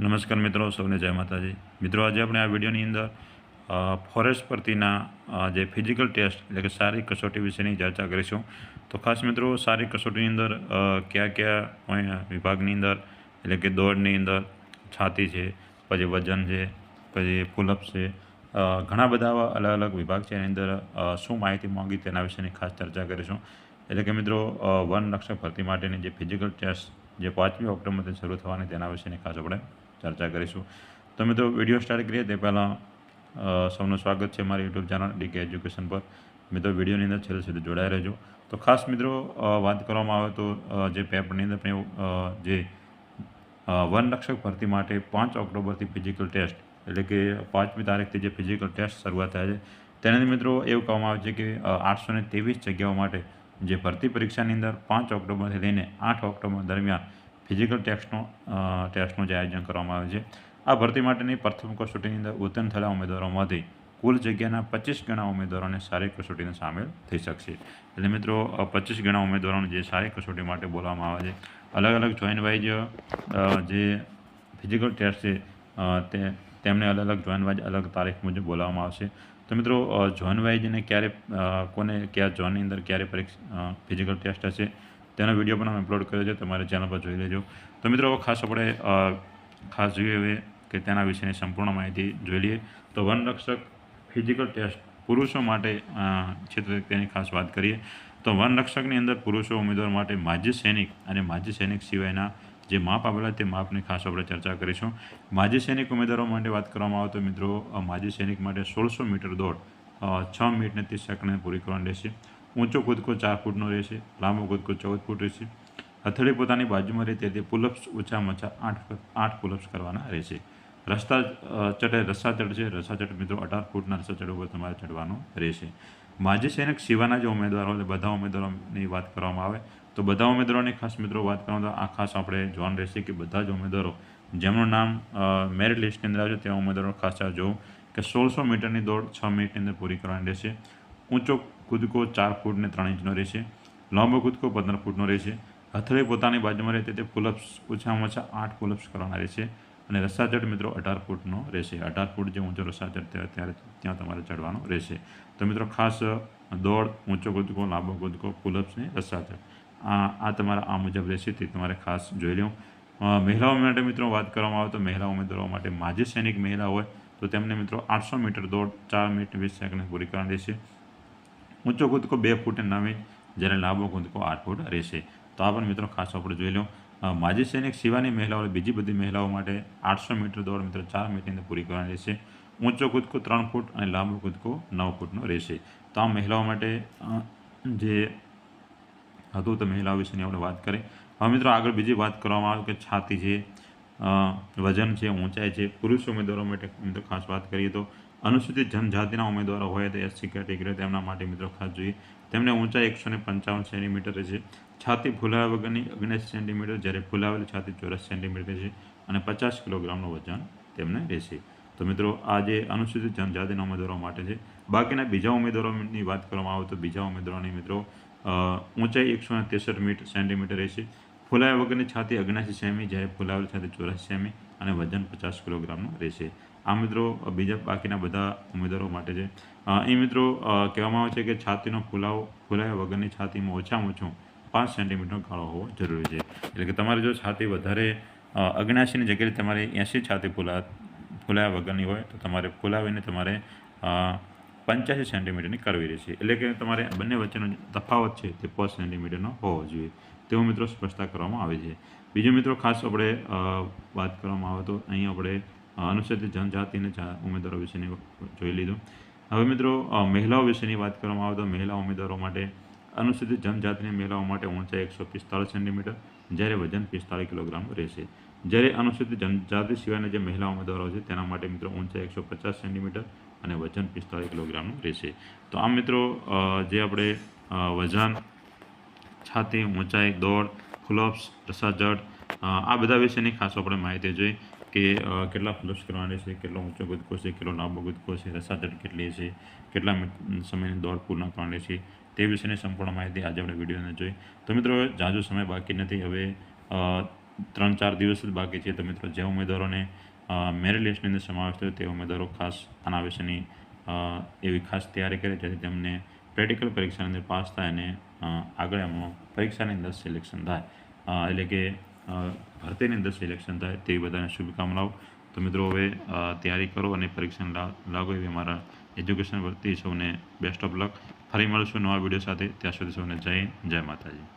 નમસ્કાર મિત્રો, સૌને જય માતાજી. મિત્રો, આજે આપણે આ વિડીયોની અંદર ફોરેસ્ટ પરથીના જે ફિઝિકલ ટેસ્ટ એટલે કે શારીરિક કસોટી વિશેની ચર્ચા કરીશું. તો ખાસ મિત્રો શારીરિક કસોટીની અંદર કયા કયા વિભાગની અંદર, એટલે કે દોડની અંદર, છાતી છે, પછી વજન છે, પછી પુલઅપ છે ઘણા બધા અલગ અલગ વિભાગ છે, એની અંદર શું માહિતી માંગી તેના વિશેની ખાસ ચર્ચા કરીશું. એટલે કે મિત્રો વન રક્ષક ભરતી માટેની જે ફિઝિકલ ટેસ્ટ જે પાંચમી ઓક્ટોબરથી શરૂ થવાની તેના વિશેની ખાસ આપણે ચર્ચા કરીશું. તો મિત્રો, વીડિયો સ્ટાર્ટ કરીએ તે પહેલાં સૌનું સ્વાગત છે મારી યુટ્યુબ ચેનલ ડીકે એજ્યુકેશન પર. મિત્રો, વિડીયોની અંદર છેલ્લે સુધી જોડાઈ રહેજો. તો ખાસ મિત્રો વાત કરવામાં આવે તો જે પેપરની અંદર આપણે જે વનરક્ષક ભરતી માટે પાંચ ઓક્ટોબરથી ફિઝિકલ ટેસ્ટ, એટલે કે પાંચમી તારીખથી જે ફિઝિકલ ટેસ્ટ શરૂઆત થાય છે, તેનાથી મિત્રો એવું કહેવામાં આવે છે કે આઠસો ને ત્રેવીસ જગ્યાઓ માટે જે ભરતી પરીક્ષાની અંદર પાંચ ઓક્ટોબરથી લઈને આઠ ઓક્ટોબર દરમિયાન ફિઝિકલ ટેસ્ટનો ટેસ્ટનું જે આયોજન કરવામાં આવે છે. આ ભરતી માટેની પ્રથમ કસોટીની અંદર ઉત્તીર્ણ થયેલા ઉમેદવારોમાંથી કુલ જગ્યાના પચીસ ગણા ઉમેદવારોને સારી કસોટીને સામેલ થઈ શકશે. એટલે મિત્રો પચીસ ગણા ઉમેદવારોને જે સારી કસોટી માટે બોલાવવામાં આવે છે. અલગ અલગ જોઈન જે ફિઝિકલ ટેસ્ટ છે તે, તેમને અલગ અલગ જોઈન અલગ તારીખ મુજબ બોલાવવામાં આવશે. તો મિત્રો જોઈન વાઇઝને ક્યારે કોને કયા ઝોનની અંદર ક્યારે પરીક્ષા ફિઝિકલ ટેસ્ટ હશે, તેનો વીડિયો પણ અમે અપલોડ કર્યો છે, તમારે ચેનલ પર જોઈ લેજો. તો મિત્રો ખાસ આપણે ખાસ જોઈએ હવે કે તેના વિશેની સંપૂર્ણ માહિતી જોઈ લઈએ. તો વનરક્ષક ફિઝિકલ ટેસ્ટ પુરુષો માટે છે તેની ખાસ વાત કરીએ. તો વનરક્ષકની અંદર પુરુષો ઉમેદવાર માટે માજી સૈનિક અને માજી સૈનિક સિવાયના જે માપ આપેલા તે માપની ખાસ આપણે ચર્ચા કરીશું. માજી સૈનિક ઉમેદવારો માટે વાત કરવામાં આવે તો મિત્રો માજી સૈનિક માટે સોળસો મીટર દોડ છ મિનિટ ને ત્રીસ સેકન્ડને પૂરી કરવાની રહેશે. ઊંચો કૂદકો ચાર ફૂટનો રહેશે, લાંબો કૂદકો ચૌદ ફૂટ રહેશે. હથેળી પોતાની બાજુમાં રહે તેથી પુલઅપ્સ ઓછામાં ઓછા આઠ આઠ પુલઅપ્સ કરવાના રહેશે. રસ્તા ચડે રસ્સા ચડ છે રસ્સા ચડ મિત્રો અઢાર ફૂટના રસ્તા ચડ ઉપર તમારે ચડવાનું રહેશે. માજી સૈનિક સિવાયના જે ઉમેદવારો, એટલે બધા ઉમેદવારોની વાત કરવામાં આવે. તો બધા ઉમેદવારોની ખાસ મિત્રો વાત કરું તો આ ખાસ આપણે જોવાનું રહેશે કે બધા જ ઉમેદવારો, જેમનું નામ મેરિટ લિસ્ટની અંદર આવે છે તેવા ઉમેદવારો ખાસ જોવું કે સોળસો મીટરની દોડ છ મિનિટની અંદર પૂરી કરવાની રહેશે. ઊંચો કૂદકો ચાર ફૂટ ને ત્રણ ઇંચનો રહેશે. લાંબો કૂદકો પંદર ફૂટનો રહેશે. હથળી પોતાની બાજુમાં રહે તે પુલઅપ્સ ઓછામાં ઓછા આઠ પુલઅપ્સ કરવાના રહેશે. અને રસ્સાચડ મિત્રો અઢાર ફૂટનો રહેશે. અઢાર ફૂટ જે ઊંચો રસ્સાચડ ત્યારે ત્યાં તમારે ચડવાનો રહેશે. તો મિત્રો ખાસ દોડ, ઊંચો કૂદકો, લાંબો કૂદકો પુલઅપ્સ ને રસ્સાચડ આ તમારા આ મુજબ રહેશે તે તમારે ખાસ જોઈ લો મહિલાઓ માટે મિત્રો વાત કરવામાં આવે તો મહિલા ઉમેદવારો માટે માજી સૈનિક મહિલા હોય તો તેમને મિત્રો આઠસો મીટર દોડ, ચાર મિનિટ વીસ સેકન્ડ પૂરી કરવાની રહેશે. ઊંચો કૂદકો બે ફૂટ નવ ઇંચ જ્યારે લાંબો કૂદકો આઠ ફૂટ રહેશે. તો આ પણ મિત્રો ખાસ આપણે જોઈ લો માજી સૈનિક સિવાયની મહિલાઓ બીજી બધી મહિલાઓ માટે આઠસો મીટર દોડ મિત્રો ચાર મિનિટની પૂરી કરવાની રહેશે. ઊંચો કૂદકો ત્રણ ફૂટ અને લાંબો કૂદકો નવ ફૂટનો રહેશે. તો આ મહિલાઓ માટે જે હતું, તો મહિલાઓ વિશેની આપણે વાત કરીએ હવે મિત્રો આગળ બીજી વાત કરવામાં આવે કે છાતી છે વજન છે, ઊંચાઈ છે, પુરુષ ઉમેદવારો માટે મિત્રો ખાસ વાત કરીએ તો અનુસૂચિત જનજાતિના ઉમેદવારો હોય તો એસસી કેટેગરી તેમના માટે મિત્રો ખાસ જોઈએ. તેમને ઊંચાઈ એકસો ને પંચાવન સેન્ટીમીટર છે. છાતી ફૂલાવ્યા વગરની ઓગણીસ સેન્ટીમીટર, જ્યારે ફૂલાવેલી છાતી ચોરસ સેન્ટીમીટર છે અને પચાસ કિલોગ્રામનું વજન તેમને રહેશે. તો મિત્રો આ જે અનુસૂચિત જનજાતિના ઉમેદવારો માટે છે. બાકીના બીજા ઉમેદવારોની વાત કરવામાં આવે તો બીજા ઉમેદવારોની મિત્રો ઊંચાઈ એકસો ને ત્રેસઠ મીટર સેન્ટીમીટર રહેશે. ફૂલાયા વગરની છાતી અગ્નાસી સેમી જ્યારે ફૂલાવેલ છાતી ચોરાસી સેમી અને વજન પચાસ કિલોગ્રામનું રહેશે. આ મિત્રો બીજા બાકીના બધા ઉમેદવારો માટે છે. એ મિત્રો કહેવામાં આવે છે કે છાતીનો ફૂલાવો ફૂલાયા વગરની છાતીમાં ઓછામાં ઓછું પાંચ સેન્ટીમીટરનો ગાળો હોવો જરૂરી છે. એટલે કે તમારે જો છાતી વધારે અ, અગ્નાસીની જગ્યાએ તમારે એંસી છાતી ફૂલા ફૂલાયા વગરની હોય તો તમારે ફૂલાવીને તમારે પંચ્યાસી સેન્ટીમીટરની કરવી રહેશે એટલે કે તમારે બંને વચ્ચેનો તફાવત છે તે પાંચ સેન્ટીમીટરનો હોવો જોઈએ. તેવું મિત્રો સ્પષ્ટતા કરવામાં આવે છે. બીજું મિત્રો ખાસ આપણે વાત કરવામાં આવે તો અહીં આપણે અનુસૂચિત જનજાતિ અને ઉમેદવારો વિશેની જોઈ લીધું. હવે મિત્રો મહિલાઓ વિશેની વાત કરવામાં આવે તો મહિલા ઉમેદવારો માટે અનુસૂચિત જનજાતિની મહિલાઓ માટે ઊંચાઈ એકસો પિસ્તાળીસ સેન્ટીમીટર, જ્યારે વજન પિસ્તાળીસ કિલોગ્રામ રહેશે. જ્યારે અનુસૂચિત જનજાતિ સિવાયના જે મહિલા ઉમેદવારો છે, તેના માટે મિત્રો ઊંચાઈ એકસો પચાસ સેન્ટીમીટર અને વજન પિસ્તાળીસ કિલોગ્રામનું રહેશે. તો આમ મિત્રો જે આપણે વજન, છાતી, ઊંચાઈ, દોડ ફ્લોપ્સ રસાજડ આ બધા વિશેની ખાસ આપણે માહિતી જોઈ કે કેટલા ફ્લોપ્સ કરવાના છે, કેટલો ઊંચો કૂદકો છે, કેટલો લાંબો કૂદકો છે રસાજડ કેટલી છે, કેટલા સમયની દોડ પૂર્ણ કરવાની છે, તે વિશેની સંપૂર્ણ માહિતી આજે આપણે વિડીયોને જોઈ. તો મિત્રો, જાજો સમય બાકી નથી. હવે ત્રણ ચાર દિવસ જ બાકી છે. તો મિત્રો, જે ઉમેદવારોને મેરિટ લિસ્ટની અંદર સમાવેશ થયો તે ઉમેદવારો ખાસ આના વિશેની એવી ખાસ તૈયારી કરે જેથી તેમને પ્રેક્ટિકલ પરીક્ષાની અંદર પાસ થાય અને આગળ એમનું પરીક્ષાની અંદર સિલેક્શન થાય. એટલે કે ભરતીની અંદર સિલેક્શન થાય તેવી બધાને શુભકામનાઓ. તો મિત્રો હવે તૈયારી કરો અને પરીક્ષાને લાગો એવી અમારા એજ્યુકેશન વતી સૌને બેસ્ટ ઓફ લક ફરી મળશું નવા વીડિયો સાથે. ત્યાં સુધી સૌને જય જય માતાજી.